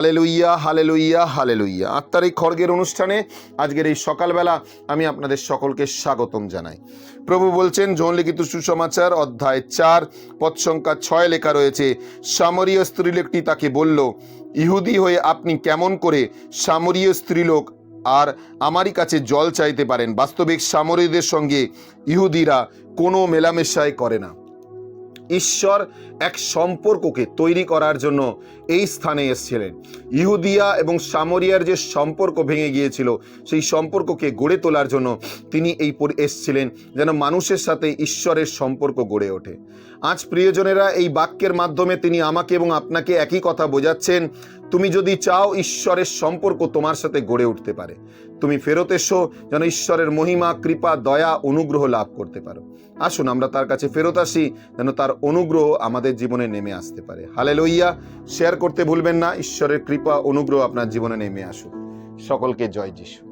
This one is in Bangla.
হালেলুইয়া হালেলুইয়া হালেলুইয়া আত্মার এই খড়গের অনুষ্ঠানে আজকের এই সকালবেলা আমি আপনাদের সকলকে স্বাগতম জানাই। প্রভু বলছেন, যৌন লিখিত সুসমাচার, অধ্যায় চার, পদ সংখ্যা ছয় লেখা রয়েছে, সামরীয় স্ত্রীলোকটি তাকে বলল, ইহুদি হয়ে আপনি কেমন করে সামরীয় স্ত্রীলোক আর আমারই কাছে জল চাইতে পারেন? বাস্তবিক সামরীয়দের সঙ্গে ইহুদিরা কোনো মেলামেশাই করে না। ঈশ্বর এক সম্পর্ককে তৈরি করার জন্য এই স্থানে এসেছিলেন। ইহুদিয়া এবং সামরিয়ার যে সম্পর্ক ভেঙে গিয়েছিল, সেই সম্পর্ককে গড়ে তোলার জন্য তিনি এই এসছিলেন, যেন মানুষের সাথে ঈশ্বরের সম্পর্ক গড়ে ওঠে। আজ প্রিয়জনেরা এই বাক্যের মাধ্যমে তিনি আমাকে এবং আপনাকে একই কথা বোঝাচ্ছেন তুমি যদি চাও ঈশ্বরের সম্পর্ক তোমার সাথে গড়ে উঠতে পারে, তুমি ফেরত এসো যেন ঈশ্বরের মহিমা, কৃপা, দয়া, অনুগ্রহ লাভ করতে পারো। আসুন আমরা তার কাছে ফেরত আসি, যেন তার অনুগ্রহ আমাদের জীবনে নেমে আসতে পারে। হালে লইয়া শেয়ার করতে ভুলবেন না, ঈশ্বরের কৃপা, অনুগ্রহ আপনার জীবনে নেমে আসুক। সকলকে জয় যিশু।